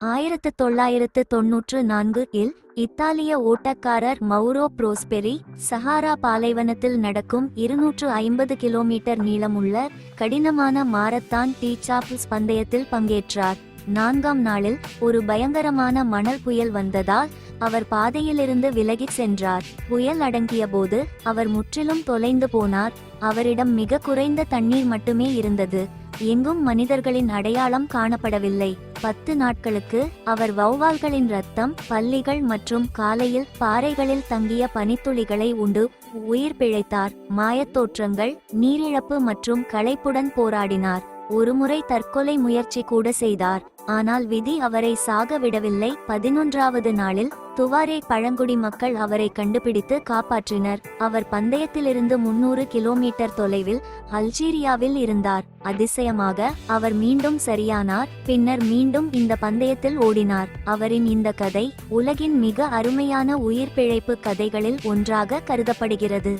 ஆயிரத்து தொள்ளாயிரத்து தொன்னூற்று நான்கு இல் இத்தாலிய ஓட்டக்காரர் மௌரோ புரோஸ்பெரி சஹாரா பாலைவனத்தில் நடக்கும் இருநூற்று ஐம்பது கிலோமீட்டர் நீளமுள்ள கடினமான மாரத்தான் டீச்சாப்ஸ் பந்தயத்தில் பங்கேற்றார். நான்காம் நாளில் ஒரு பயங்கரமான மணல் புயல் வந்ததால் அவர் பாதையிலிருந்து விலகிச் சென்றார். புயல் அடங்கிய போது அவர் முற்றிலும் தொலைந்து போனார். அவரிடம் மிக குறைந்த தண்ணீர் மட்டுமே இருந்தது. எங்கும் மனிதர்களின் அடையாளம் காணப்படவில்லை. பத்து நாட்களுக்கு அவர் வௌவால்களின் ரத்தம் பள்ளிகள் மற்றும் காலையில் பாறைகளில் தங்கிய பனித்துளிகளை உண்டு உயிர் பிழைத்தார். மாயத்தோற்றங்கள் நீரிழப்பு மற்றும் களைப்புடன் போராடினார். ஒருமுறை தற்கொலை முயற்சி கூட செய்தார். ஆனால் விதி அவரை சாக விடவில்லை. பதினொன்றாவது நாளில் துவாரே பழங்குடி மக்கள் அவரை கண்டுபிடித்து காப்பாற்றினர். அவர் பந்தயத்திலிருந்து முன்னூறு கிலோமீட்டர் தொலைவில் அல்ஜீரியாவில் இருந்தார். அதிசயமாக அவர் மீண்டும் சரியானார். பின்னர் மீண்டும் இந்த பந்தயத்தில் ஓடினார். அவரின் இந்த கதை உலகின் மிக அருமையான உயிர் பிழைப்பு கதைகளில் ஒன்றாக கருதப்படுகிறது.